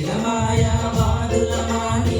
నిజమాయా బాధులమాని.